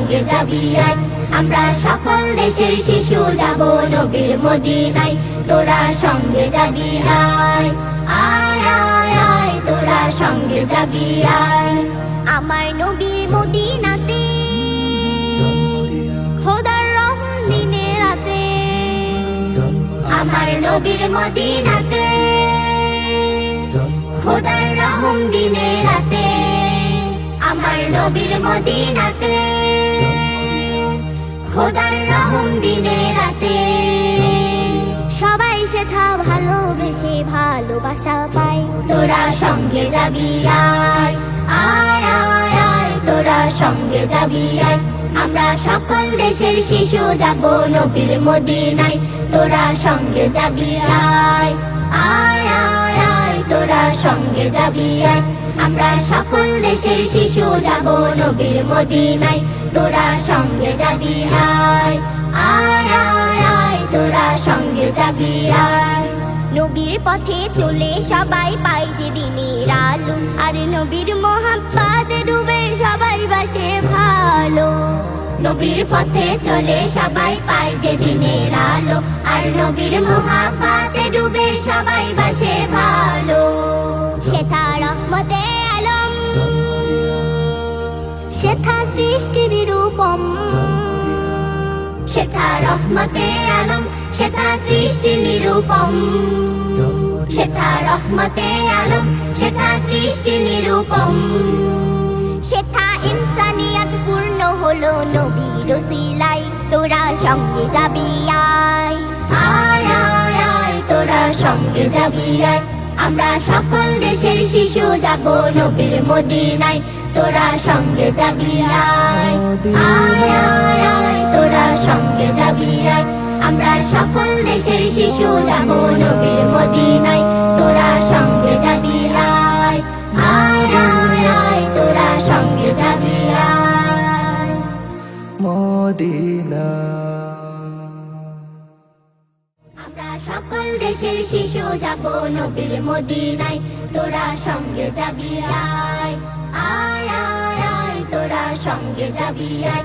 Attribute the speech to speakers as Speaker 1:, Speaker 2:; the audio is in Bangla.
Speaker 1: সঙ্গে যাবি আয়। আমরা সকল দেশের শিশু যাব নবীর মদিনায়। তোরা সঙ্গে যাবি আয়। আয় তোরা সঙ্গে যাবি আয়।
Speaker 2: আমার নবীর মদিনাতে খোদার রহম দিনে রাতে
Speaker 1: আমার নবীর মদিনাতে খোদার রহম দিনে রাতে আমার নবীর মদিনাতে খোদার রহম দিনে রাতে।
Speaker 2: সবাই সেথা ভালোবেসে ভালোবাসা পায়।
Speaker 1: তোরা সঙ্গে যাবি আয় আয় আয় তোরা সঙ্গে যাবি আয়। আমরা সকল দেশের শিশু যাব নবীর মদিনায়। তোরা সঙ্গে যাবি আয় আয় আয় আয়, তোরা সঙ্গে যাবি আয়। আমরা সকল দেশের শিশু যাব নবীর মদিনায়। তোরা সঙ্গে যাবি আয় আয় আয় আয়, তোরা সঙ্গে যাবি আয়
Speaker 2: নবীর পথে চলে সবাই পাই যে দিনের আলো। আর নবীর মহাব্বাতে ডুবে সবাই বাসে ভালো।
Speaker 1: নবীর পথে চলে সবাই পায় যে দিনের আলো। আর নবীর মহাপাতে ডুবে সবাই বাসে ভালো।
Speaker 2: সেথা রহমতে আলম সেথা
Speaker 1: সৃষ্টি নিরূপম। সেথা রহমতে আলম সেথা সৃষ্টি নিরূপম।
Speaker 2: সেথা ইনসানিয়াত পূর্ণ হলো নবীর সিলাই তোরা সঙ্গে যাবি আয়।
Speaker 1: আয় আয় আয়, তোরা সঙ্গে যাবি আয়। আমরা সকল দেশের শিশু যাব নবীর মদিনায়, তোরা সঙ্গে যাবি আয় আয় আয় শিশু যাব নবীর মদিনায় তোরা সঙ্গে যাবি আয়। আয় আয় আয় তোরা সঙ্গে যাবি আয়।
Speaker 3: মদিনা।
Speaker 1: আমরা সকল দেশের শিশু যাব নবীর মদিনায় তোরা সঙ্গে যাবি আয়। আয় আয় আয় তোরা সঙ্গে যাবি আয়।